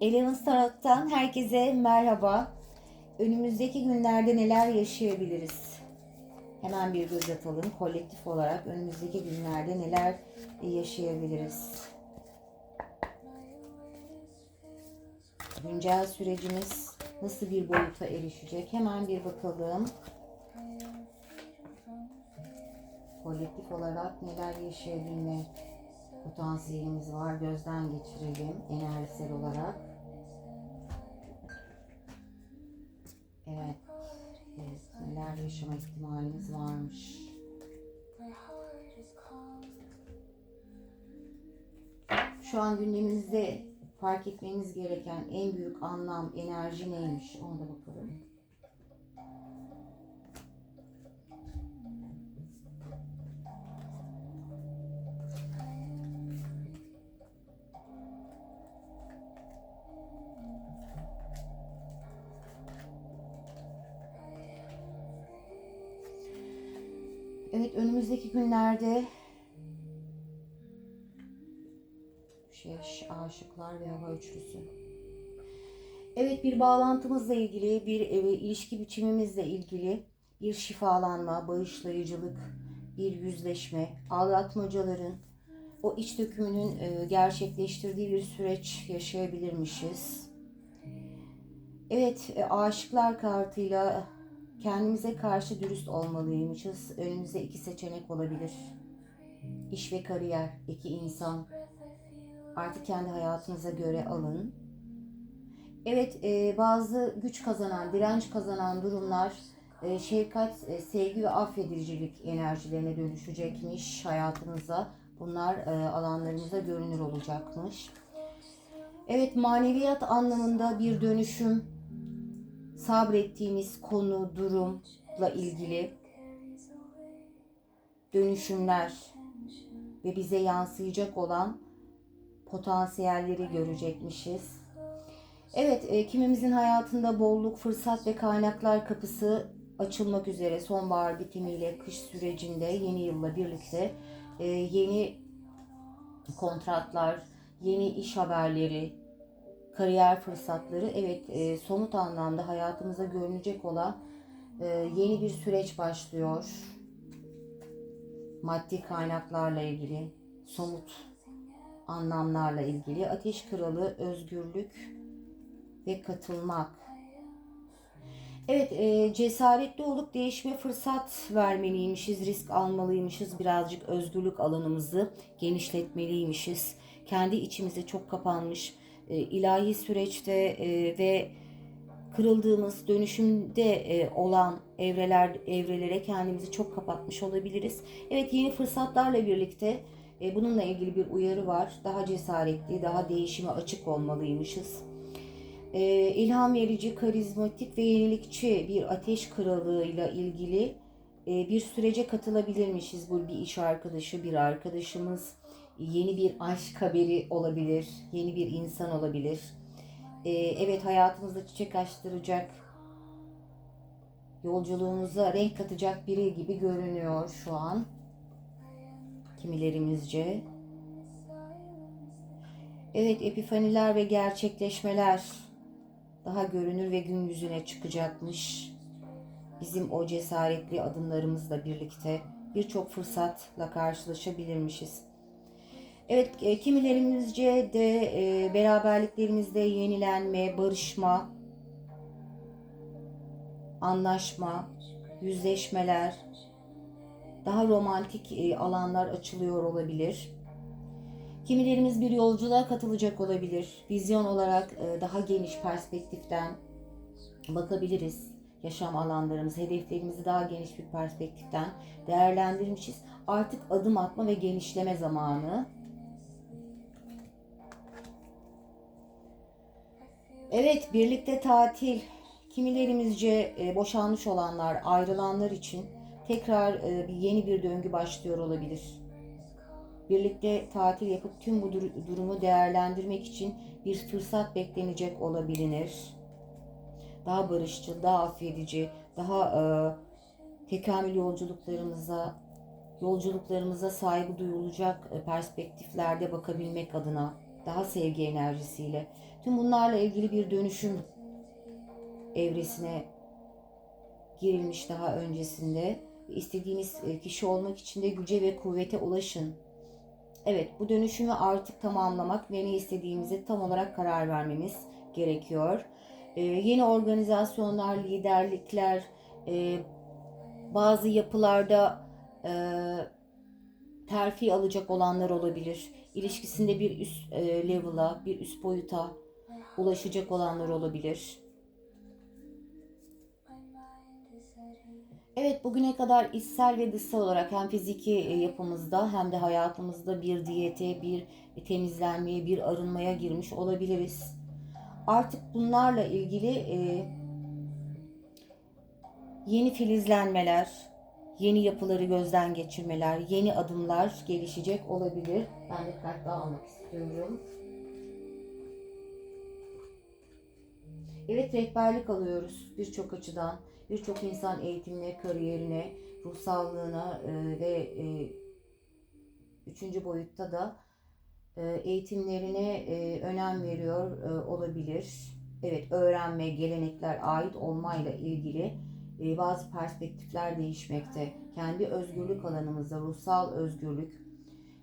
Eleven Tarot'tan herkese merhaba. Önümüzdeki günlerde neler yaşayabiliriz? Hemen bir göz atalım. Kolektif olarak önümüzdeki günlerde neler yaşayabiliriz? Güncel sürecimiz nasıl bir boyuta erişecek? Hemen bir bakalım. Kolektif olarak neler yaşayabilme potansiyelimiz var. Gözden geçirelim enerjisel olarak. Neler yaşama ihtimalimiz varmış. Şu an gündemimizde fark etmemiz gereken en büyük anlam, enerji neymiş? Ona da bakalım. Evet önümüzdeki günlerde şey, aşıklar ve hava üçlüsü. Evet bir bağlantımızla ilgili, bir e, ilişki biçimimizle ilgili bir şifalanma, bağışlayıcılık, bir yüzleşme, aldatmacaların o iç dökümünün e, gerçekleştirdiği bir süreç yaşayabilirmişiz. Evet, e, aşıklar kartıyla kendimize karşı dürüst olmalıymışız. Önümüzde iki seçenek olabilir. İş ve kariyer, iki insan. Artık kendi hayatınıza göre alın. Evet, e, bazı güç kazanan, direnç kazanan durumlar e, şefkat, e, sevgi ve affedicilik enerjilerine dönüşecekmiş hayatınıza. Bunlar e, alanlarımıza görünür olacakmış. Evet, maneviyat anlamında bir dönüşüm, sabrettiğiniz konu, durumla ilgili dönüşümler ve bize yansıyacak olan potansiyelleri görecekmişiz. Evet, e, kimimizin hayatında bolluk, fırsat ve kaynaklar kapısı açılmak üzere sonbahar bitimiyle kış sürecinde yeni yılla birlikte e, yeni kontratlar, yeni iş haberleri, kariyer fırsatları evet e, somut anlamda hayatımıza görünecek olan e, yeni bir süreç başlıyor. Maddi kaynaklarla ilgili, somut anlamlarla ilgili ateş kralı, özgürlük ve katılmak. Evet, e, cesaretli olup değişme fırsat vermeliymişiz, risk almalıymışız, birazcık özgürlük alanımızı genişletmeliymişiz. Kendi içimize çok kapanmış, e, ilahi süreçte e, ve kırıldığımız dönüşümde e, olan evreler evrelere kendimizi çok kapatmış olabiliriz. Evet yeni fırsatlarla birlikte e, bununla ilgili bir uyarı var. Daha cesaretli, daha değişime açık olmalıymışız. E, ilham verici, karizmatik ve yenilikçi bir ateş kralığıyla ilgili e, bir sürece katılabilirmişiz. Bu bir iş arkadaşı, bir arkadaşımız, yeni bir aşk haberi olabilir, yeni bir insan olabilir. Ee, evet hayatımızda çiçek açtıracak, yolculuğumuza renk katacak biri gibi görünüyor şu an. Kimilerimizce. Evet epifaniler ve gerçekleşmeler daha görünür ve gün yüzüne çıkacakmış. Bizim o cesaretli adımlarımızla birlikte birçok fırsatla karşılaşabilirmişiz. Evet, e, kimilerimizce de e, beraberliklerimizde yenilenme, barışma, anlaşma, yüzleşmeler, daha romantik e, alanlar açılıyor olabilir. Kimilerimiz bir yolculuğa katılacak olabilir. Vizyon olarak e, daha geniş perspektiften bakabiliriz. Yaşam alanlarımız, hedeflerimizi daha geniş bir perspektiften değerlendirmişiz. Artık adım atma ve genişleme zamanı. Evet, birlikte tatil. Kimilerimizce e, boşanmış olanlar, ayrılanlar için tekrar e, yeni bir döngü başlıyor olabilir. Birlikte tatil yapıp tüm bu dur- durumu değerlendirmek için bir fırsat beklenecek olabilir. Daha barışçıl, daha affedici, daha e, tekamül yolculuklarımıza, yolculuklarımıza saygı duyulacak e, perspektiflerde bakabilmek adına daha sevgi enerjisiyle. Tüm bunlarla ilgili bir dönüşüm evresine girilmiş daha öncesinde. İstediğiniz e, kişi olmak için de güce ve kuvvete ulaşın. Evet, bu dönüşümü artık tamamlamak ve ne istediğimize tam olarak karar vermemiz gerekiyor. Ee, yeni organizasyonlar, liderlikler, e, bazı yapılarda e, terfi alacak olanlar olabilir. İlişkisinde bir üst e, level'a, bir üst boyuta ulaşacak olanlar olabilir. Evet bugüne kadar içsel ve dışsal olarak hem fiziki e, yapımızda hem de hayatımızda bir diyete, bir temizlenmeye, bir arınmaya girmiş olabiliriz. Artık bunlarla ilgili e, yeni filizlenmeler, yeni yapıları gözden geçirmeler, yeni adımlar gelişecek olabilir. Ben de kart daha almak istiyorum. Evet rehberlik alıyoruz birçok açıdan. Birçok insan eğitimine, kariyerine, ruh sağlığına e, ve e, üçüncü boyutta da e, eğitimlerine e, önem veriyor e, olabilir. Evet öğrenme, gelenekler, ait olmayla ilgili e, bazı perspektifler değişmekte. Kendi özgürlük alanımızda ruhsal özgürlük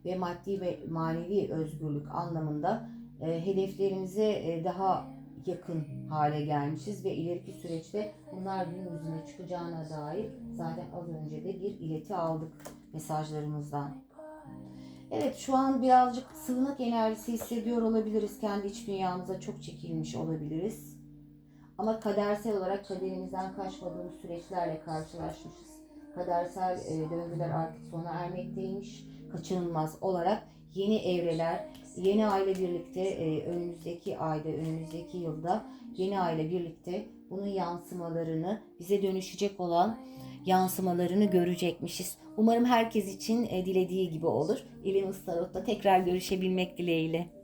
ve maddi ve manevi özgürlük anlamında e, hedeflerimize e, daha yakın hale gelmişiz ve ileriki süreçte bunlar gün yüzüne çıkacağına dair zaten az önce de bir ileti aldık mesajlarımızdan. Evet şu an birazcık sığınak enerjisi hissediyor olabiliriz. Kendi iç dünyamıza çok çekilmiş olabiliriz. Ama kadersel olarak kaderimizden kaçmadığımız süreçlerle karşılaşmışız. Kadersel e, döngüler artık sona ermekteymiş. Kaçınılmaz olarak yeni evreler, yeni aile birlikte e, önümüzdeki ayda, önümüzdeki yılda yeni aile birlikte bunun yansımalarını, bize dönüşecek olan yansımalarını görecekmişiz. Umarım herkes için e, dilediği gibi olur. İlim Tarot'ta tekrar görüşebilmek dileğiyle.